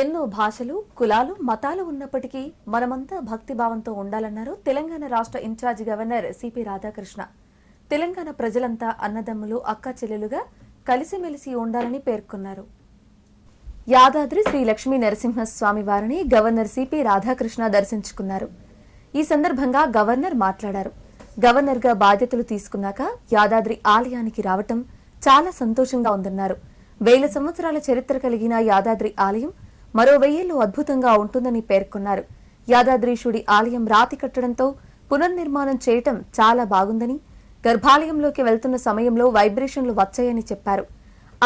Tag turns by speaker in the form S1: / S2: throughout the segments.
S1: ఎన్నో భాషలు కులాలు మతాలు ఉన్నప్పటికీ మనమంతా భక్తిభావంతో ఉండాలన్నారు తెలంగాణ రాష్ట్ర incharge governor CP Radhakrishna. Telangana ప్రజలంతా అన్నదమ్ములు అక్క చెల్లెలుగా కలిసిమెలిసి ఉండాలని పేర్కొన్నారు. యాదాద్రి శ్రీ లక్ష్మీ నరసింహస్వామి వారిని గవర్నర్ సిపి రాధాకృష్ణ దర్శించుకున్నారు. ఈ సందర్భంగా గవర్నర్ మాట్లాడారు. గవర్నర్గా బాధ్యతలు తీసుకున్నాక యాదాద్రి ఆలయానికి రావటం చాలా సంతోషంగా ఉందన్నారు. వేల సంవత్సరాల చరిత్ర కలిగిన యాదాద్రి ఆలయం మరో వెయ్యేళ్ళు అద్భుతంగా ఉంటుందని పేర్కొన్నారు. యాదాద్రీశుడి ఆలయం రాతి కట్టడంతో పునర్నిర్మాణం చేయటం చాలా బాగుందని గర్భాలయంలోకి వెళ్తున్న సమయంలో వైబ్రేషన్లు వచ్చాయని చెప్పారు.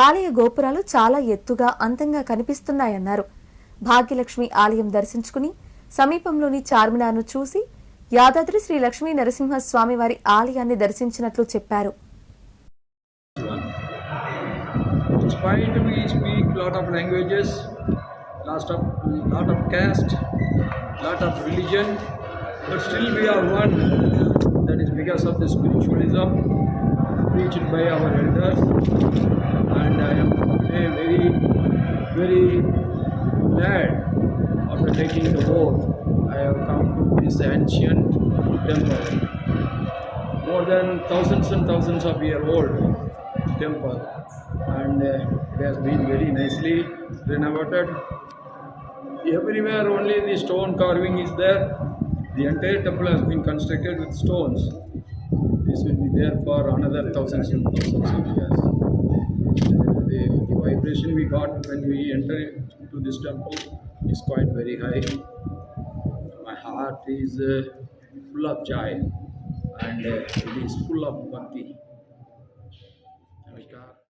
S1: ఆలయ గోపురాలు చాలా ఎత్తుగా అందంగా కనిపిస్తున్నాయన్నారు. భాగ్యలక్ష్మి ఆలయం దర్శించుకుని సమీపంలోని చార్మినార్ను చూసి యాదాద్రి శ్రీ లక్ష్మీ నరసింహస్వామి వారి ఆలయాన్ని దర్శించినట్లు చెప్పారు.
S2: Despite we speak lot of languages, lot of lot of caste, lot of religion, but still we are one. That is because of the spiritualism preached by our elders, and I am today very, very glad after taking the vote. I have come to this ancient temple, more than thousands and thousands of year old temple and uh, it has been very nicely renovated everywhere only the stone carving is there. The entire temple has been constructed with stones. This will be there for another thousands and thousands of years. The, the vibration we got when we enter into this temple is quite very high. My heart is uh, full of joy and uh, it is full of bhakti. Namaskar.